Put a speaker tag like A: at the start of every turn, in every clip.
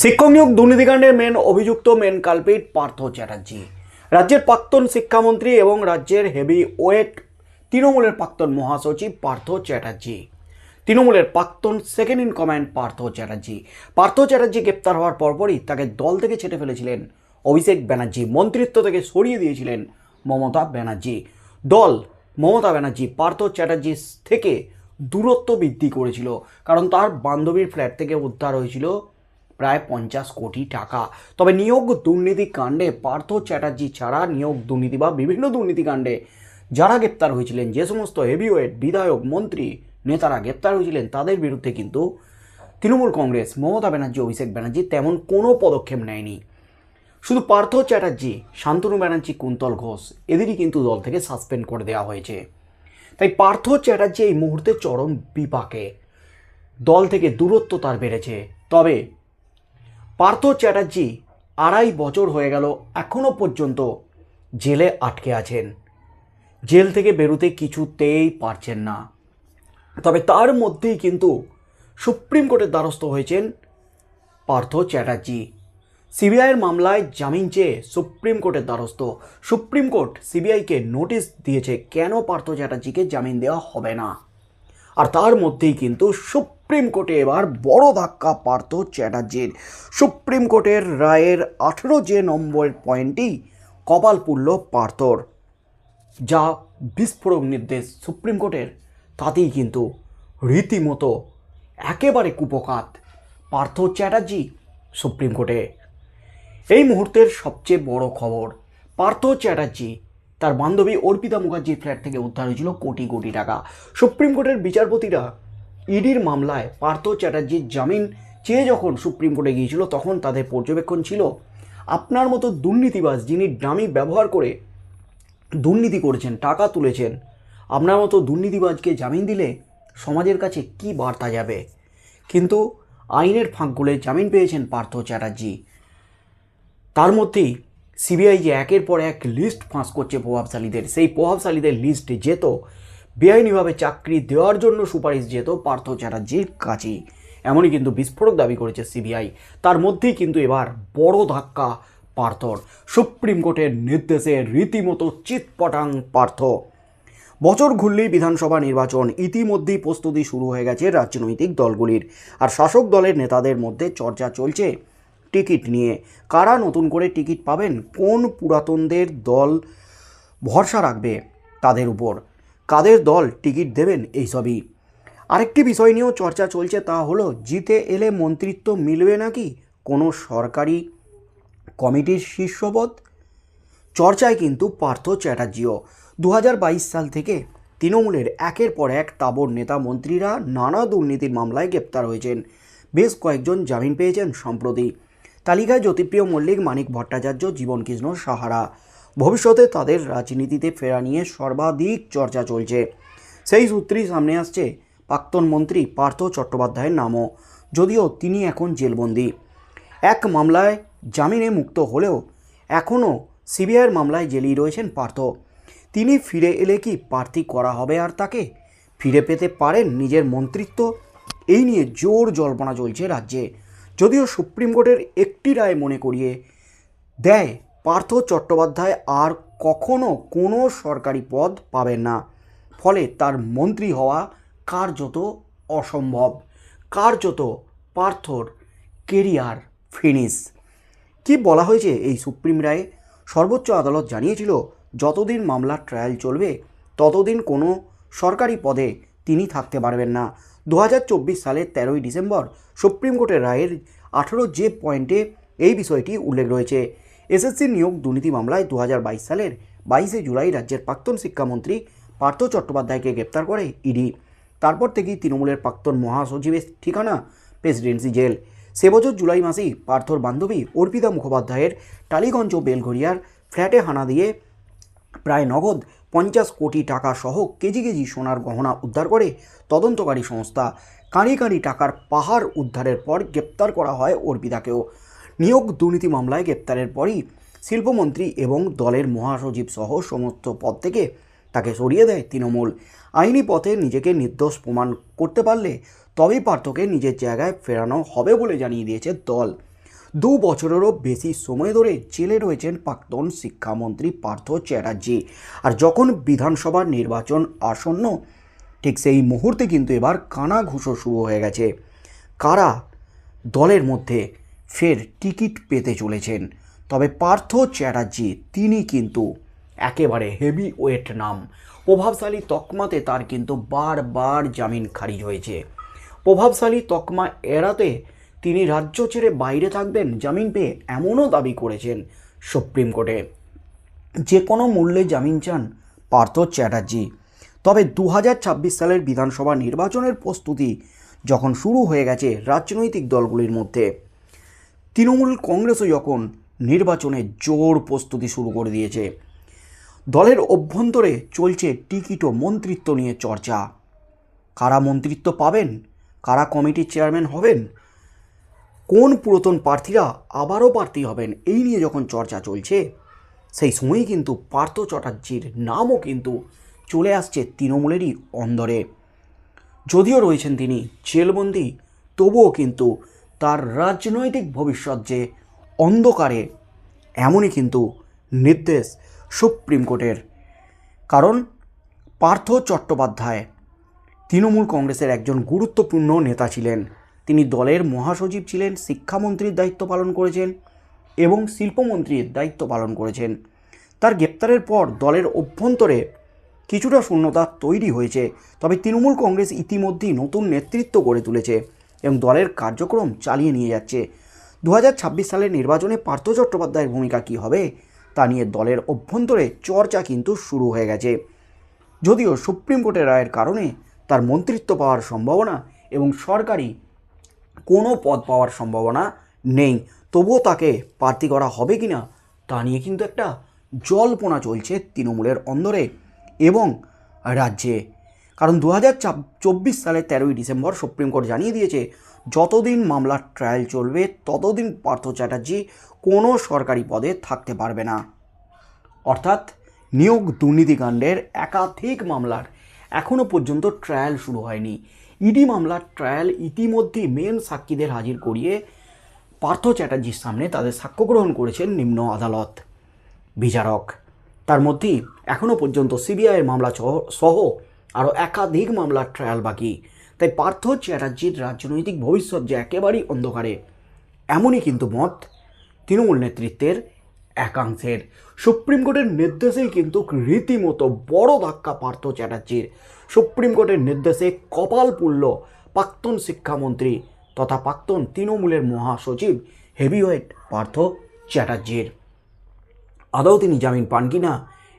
A: শিক্ষক নিয়োগ দুর্নীতিকাণ্ডের মেন অভিযুক্ত মেন কালপিট পার্থ চ্যাটার্জি। রাজ্যের প্রাক্তন শিক্ষামন্ত্রী এবং রাজ্যের হেভি ওয়েট তৃণমূলের প্রাক্তন মহাসচিব পার্থ চ্যাটার্জি। তৃণমূলের প্রাক্তন second in command Partha Chatterjee. Partha Chatterjee গ্রেপ্তার হওয়ার পরপরই তাকে দল থেকে ছেটে ফেলেছিলেন। অভিষেক ব্যানার্জি মন্ত্রিত্ব থেকে সরিয়ে দিয়েছিলেন মমতা ব্যানার্জি। দল মমতা ব্যানার্জি পার্থ চ্যাটার্জি থেকে দূরত্ব বৃদ্ধি করেছিল। কারণ তার বান্ধবীর ফ্ল্যাট থেকে উদ্ধার হয়েছিল প্রায় পঞ্চাশ কোটি টাকা। তবে নিয়োগ দুর্নীতি কাণ্ডে পার্থ চ্যাটার্জি ছাড়া নিয়োগ দুর্নীতি বা বিভিন্ন দুর্নীতিকাণ্ডে যারা গ্রেপ্তার হয়েছিলেন, যে সমস্ত হেভিওয়েট বিধায়ক, মন্ত্রী, নেতারা গ্রেপ্তার হয়েছিলেন, তাদের বিরুদ্ধে কিন্তু তৃণমূল কংগ্রেস, মমতা ব্যানার্জি, অভিষেক ব্যানার্জি তেমন কোনো পদক্ষেপ নেয়নি। শুধু পার্থ চ্যাটার্জি, শান্তনু ব্যানার্জি, কুন্তল ঘোষ এদেরই কিন্তু দল থেকে সাসপেন্ড করে দেওয়া হয়েছে। তাই পার্থ চ্যাটার্জি এই মুহূর্তে চরম বিপাকে। দল থেকে দূরত্ব তার বেড়েছে। তবে পার্থ চ্যাটার্জি আড়াই বছর হয়ে গেল এখনও পর্যন্ত জেলে আটকে আছেন। জেল থেকে বেরোতে কিছুতেই পারছেন না। তবে তার মধ্যেই কিন্তু সুপ্রিম কোর্টের দ্বারস্থ হয়েছেন পার্থ চ্যাটার্জি। সিবিআইয়ের মামলায় জামিন চেয়ে সুপ্রিম কোর্টের দ্বারস্থ। সুপ্রিম কোর্ট সিবিআইকে নোটিশ দিয়েছে কেন পার্থ চ্যাটার্জিকে জামিন দেওয়া হবে না। আর তার মধ্যেই কিন্তু সুপ্রিম কোর্টে এবার বড় ধাক্কা পার্থ চ্যাটার্জির। সুপ্রিম কোর্টের রায়ের আঠেরো যে নম্বর পয়েন্টই কপাল পুরল পার্থর, যা বিস্ফোরক নির্দেশ সুপ্রিম কোর্টের। তাতেই কিন্তু রীতিমতো একেবারে কুপকাত পার্থ চ্যাটার্জি সুপ্রিম কোর্টে। এই মুহূর্তের সবচেয়ে বড় খবর পার্থ চ্যাটার্জি তার বান্ধবী অর্পিতা মুখার্জির ফ্ল্যাট থেকে উদ্ধার হয়েছিল কোটি কোটি টাকা। সুপ্রিম কোর্টের বিচারপতিরা ইডির মামলায় পার্থ চ্যাটার্জির জামিন চেয়ে যখন সুপ্রিম কোর্টে গিয়েছিল তখন তাদের পর্যবেক্ষণ ছিল, আপনার মতো দুর্নীতিবাজ যিনি ডামি ব্যবহার করে দুর্নীতি করেছেন, টাকা তুলেছেন, আপনার মতো দুর্নীতিবাজকে জামিন দিলে সমাজের কাছে কি বার্তা যাবে? কিন্তু আইনের ফাঁক জামিন পেয়েছেন পার্থ চ্যাটার্জি। তার মধ্যেই সিবিআই যে একের পর এক লিস্ট ফাঁস করছে প্রভাবশালীদের, সেই প্রভাবশালীদের লিস্ট যেত, বেআইনিভাবে চাকরি দেওয়ার জন্য সুপারিশ যেত পার্থ চ্যাটার্জির কাছেই। এমনই কিন্তু বিস্ফোরক দাবি করেছে সিবিআই। তার মধ্যেই কিন্তু এবার বড় ধাক্কা পার্থর। সুপ্রিম কোর্টের নির্দেশে রীতিমতো চিৎপটাং পার্থ। বছর ঘুরলেই বিধানসভা নির্বাচন, ইতিমধ্যেই প্রস্তুতি শুরু হয়ে গেছে রাজনৈতিক দলগুলির। আর শাসক দলের নেতাদের মধ্যে চর্চা চলছে। টিকিট নিয়ে। কারা নতুন করে টিকিট পাবেন? কোন পুরাতনদের দল ভরসা রাখবে তাদের উপর? কাদের দল টিকিট দেবেন এইসবই আরেকটি বিষয় নিয়েও চর্চা চলছে, তা হলো, জিতে এলে মন্ত্রিত্ব মিলবে নাকি? কোনো সরকারি কমিটির শীর্ষপদ? চর্চায় কিন্তু পার্থ চ্যাটার্জিও। দু হাজার বাইশ সাল থেকে তৃণমূলের একের পর এক তাবর নেতা মন্ত্রীরা নানা দুর্নীতির মামলায় গ্রেপ্তার হয়েছেন। বেশ কয়েকজন জামিন পেয়েছেন সম্প্রতি। তালিকায় জ্যোতিপ্রিয় মল্লিক, মানিক ভট্টাচার্য জীবনকৃষ্ণ সাহারা। ভবিষ্যতে তাদের রাজনীতিতে ফেরা নিয়ে সর্বাধিক চর্চা চলছে। সেই সূত্রেই সামনে আসছে প্রাক্তন মন্ত্রী পার্থ চট্টোপাধ্যায়ের নামও, যদিও তিনি এখন জেলবন্দি। এক মামলায় জামিনে মুক্ত হলেও এখনও সিবিআইয়ের মামলায় জেলেই রয়েছেন পার্থ। তিনি ফিরে এলে কি প্রার্থী করা হবে আর তাকে? ফিরে পেতে পারেন নিজের মন্ত্রিত্ব? এই নিয়ে জোর জল্পনা চলছে রাজ্যে। যদিও সুপ্রিম কোর্টের একটি রায় মনে করিয়ে দেয়, পার্থ চট্টোপাধ্যায় আর কখনো কোনো সরকারি পদ পাবেন না। ফলে তার মন্ত্রী হওয়া কার্যত অসম্ভব, কার্যত পার্থর কেরিয়ার ফিনিশ। কি বলা হয়েছে এই সুপ্রিম রায়ে? সর্বোচ্চ আদালত জানিয়েছিল, যতদিন মামলার ট্রায়াল চলবে, ততদিন কোনো সরকারি পদে তিনি থাকতে পারবেন না। দু হাজার চব্বিশ সালের তেরোই ডিসেম্বর সুপ্রিম কোর্টের রায়ের আঠেরো যে পয়েন্টে এই বিষয়টি উল্লেখ রয়েছে। এসএসসি নিয়োগ দুর্নীতি মামলায় দু হাজার বাইশ সালের বাইশে জুলাই রাজ্যের প্রাক্তন শিক্ষামন্ত্রী পার্থ চট্টোপাধ্যায়কে গ্রেপ্তার করে ইডি। তারপর থেকেই তৃণমূলের প্রাক্তন মহাসচিবের ঠিকানা প্রেসিডেন্সি জেল। সে বছর জুলাই মাসেই পার্থর বান্ধবী অর্পিতা মুখোপাধ্যায়ের টালিগঞ্জ বেলঘরিয়ার ফ্ল্যাটে হানা দিয়ে প্রায় নগদ পঞ্চাশ কোটি টাকা সহ কেজি কেজি সোনার গহনা উদ্ধার করে তদন্তকারী সংস্থা কাঁড়ি কাঁড়ি টাকার পাহাড় উদ্ধারের পর গ্রেপ্তার করা হয় অর্পিতাকেও। নিয়োগ দুর্নীতি মামলায় গ্রেপ্তারের পরই শিল্পমন্ত্রী এবং দলের মহাসচিব সহ সমস্ত পদ থেকে তাকে সরিয়ে দেয় তৃণমূল। আইনি পথে নিজেকে নির্দোষ প্রমাণ করতে পারলে তবেই পার্থকে নিজের জায়গায় ফেরানো হবে বলে জানিয়ে দিয়েছে দল। দু বছরেরও বেশি সময় ধরে জেলে রয়েছেন প্রাক্তন শিক্ষামন্ত্রী পার্থ চ্যাটার্জি। আর যখন বিধানসভা নির্বাচন আসন্ন, ঠিক সেই মুহূর্তে কিন্তু এবার কানা ঘুষো শুরু হয়ে গেছে। কারা? দলের মধ্যে ফের টিকিট পেতে চলেছেন। তবে পার্থ চ্যাটার্জি, তিনি কিন্তু একেবারে হেভি ওয়েট নাম। প্রভাবশালী তকমাতে তার কিন্তু বারবার জামিন খারিজ হয়েছে। প্রভাবশালী তকমা এড়াতে তিনি রাজ্য ছেড়ে বাইরে থাকবেন জামিন পেয়ে এমনও দাবি করেছেন সুপ্রিম কোর্টে। যে কোনো মূল্যে জামিন চান, পার্থ চ্যাটার্জি। তবে দু হাজার ছাব্বিশ সালের বিধানসভা নির্বাচনের প্রস্তুতি যখন শুরু হয়ে গেছে রাজনৈতিক দলগুলির মধ্যে, তৃণমূল কংগ্রেসও যখন নির্বাচনে জোর প্রস্তুতি শুরু করে দিয়েছে। দলের অভ্যন্তরে চলছে টিকিট ও মন্ত্রিত্ব নিয়ে চর্চা। কারা মন্ত্রিত্ব পাবেন? কারা কমিটির চেয়ারম্যান হবেন? কোন পুরাতন প্রার্থীরা আবারও প্রার্থী হবেন এই নিয়ে যখন চর্চা চলছে, সেই সময়ই কিন্তু পার্থ চ্যাটার্জির নামও কিন্তু চলে আসছে তৃণমূলেরই অন্দরে। যদিও রয়েছেন তিনি জেলবন্দি, তবুও কিন্তু তার রাজনৈতিক ভবিষ্যৎ যে অন্ধকারে, এমনই কিন্তু নির্দেশ সুপ্রিম কোর্টের। কারণ পার্থ চট্টোপাধ্যায় তৃণমূল কংগ্রেসের একজন গুরুত্বপূর্ণ নেতা ছিলেন। তিনি দলের মহাসচিব ছিলেন, শিক্ষামন্ত্রীর দায়িত্ব পালন করেছেন এবং শিল্পমন্ত্রীর দায়িত্ব পালন করেছেন। তার গ্রেপ্তারের পর দলের অভ্যন্তরে কিছুটা শূন্যতা তৈরি হয়েছে, তবে তৃণমূল কংগ্রেস ইতিমধ্যেই নতুন নেতৃত্ব গড়ে তুলেছে এবং দলের কার্যক্রম চালিয়ে নিয়ে যাচ্ছে। দু হাজার ছাব্বিশ সালের নির্বাচনে পার্থ চট্টোপাধ্যায়ের ভূমিকা কী হবে, তা নিয়ে দলের অভ্যন্তরে চর্চা কিন্তু শুরু হয়ে গেছে। যদিও সুপ্রিম কোর্টের রায়ের কারণে তার মন্ত্রিত্ব পাওয়ার সম্ভাবনা এবং সরকারি কোনো পদ পাওয়ার সম্ভাবনা নেই। তবুও তাকে প্রার্থী করা হবে কি না তা নিয়ে কিন্তু একটা জল্পনা চলছে তৃণমূলের অন্দরে এবং রাজ্যে। কারণ দু হাজার চব্বিশ তেরোই ডিসেম্বর সুপ্রিম কোর্ট জানিয়ে দিয়েছে, যতদিন মামলার ট্রায়াল চলবে, ততদিন পার্থ চ্যাটার্জি কোনো সরকারি পদে থাকতে পারবে না। অর্থাৎ নিয়োগ দুর্নীতিকাণ্ডের একাধিক মামলার এখনও পর্যন্ত ট্রায়াল শুরু হয়নি। ইডি মামলার ট্রায়াল ইতিমধ্যেই মেন সাক্ষীদের হাজির করিয়ে পার্থ চ্যাটার্জির সামনে তাদের সাক্ষ্য গ্রহণ করেছেন নিম্ন আদালত। বিচারক, তার মধ্যেই এখনও পর্যন্ত সিবিআইয়ের মামলা সহ- আরও একাধিক মামলার ট্রায়াল বাকি। তাই পার্থ চ্যাটার্জির রাজনৈতিক ভবিষ্যৎ যে একেবারেই অন্ধকারে, এমনই কিন্তু মত তৃণমূল নেতৃত্বের একাংশের। সুপ্রিম কোর্টের নির্দেশেই কিন্তু রীতিমতো বড় ধাক্কা পার্থ চ্যাটার্জির। সুপ্রিম কোর্টের নির্দেশে কপাল পুল্ল প্রাক্তন শিক্ষামন্ত্রী তথা প্রাক্তন তৃণমূলের মহাসচিব হেভিওয়েট পার্থ চ্যাটার্জির। আদৌ তিনি জামিন পান কি না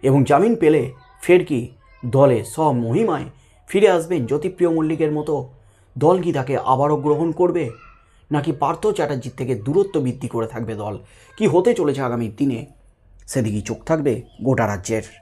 A: এবং জামিন পেলে ফের কি দলে স্বমহিমায় ফিরে আসবেন জ্যোতিপ্রিয় মল্লিকের মতো? দল কি তাকে আবারও গ্রহণ করবে? নাকি পার্থ চ্যাটার্জির থেকে দূরত্ব বৃদ্ধি করে থাকবে দল? কি হতে চলেছে আগামী দিনে? সেদিকেই চোখ থাকবে গোটা রাজ্যের।